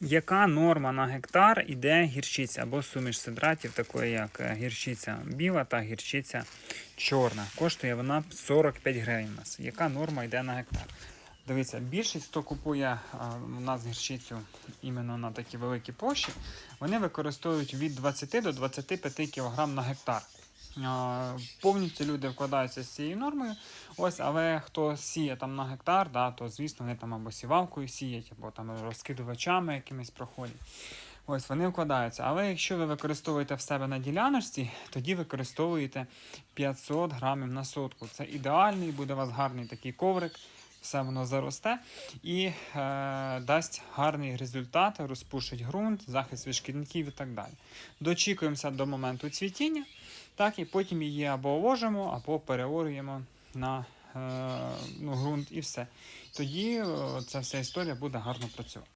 Яка норма на гектар іде гірчиця або суміш сидратів, такої як е, гірчиця біла та гірчиця чорна. Коштує вона 45 гривень. у нас. Яка норма йде на гектар? Дивіться, більшість, хто купує у нас гірчицю іменно на такі великі площі, вони використовують від 20 до 25 кг на гектар. Повністю люди вкладаються з цією нормою. Ось, але хто сіє там на гектар, да, то звісно вони там або сівалкою сіять, або там розкидувачами якимись проходять. Ось вони вкладаються. Але якщо ви використовуєте в себе на діляночці, тоді використовуєте 500 грамів на сотку. Це ідеальний, буде у вас гарний такий коврик, все воно заросте і е, дасть гарний результат, розпушить ґрунт, захист від шкідників і так далі. Дочікуємося до моменту цвітіння, так, і потім її або оложимо, або переорюємо на е, ну, ґрунт і все. Тоді е, ця вся історія буде гарно працювати.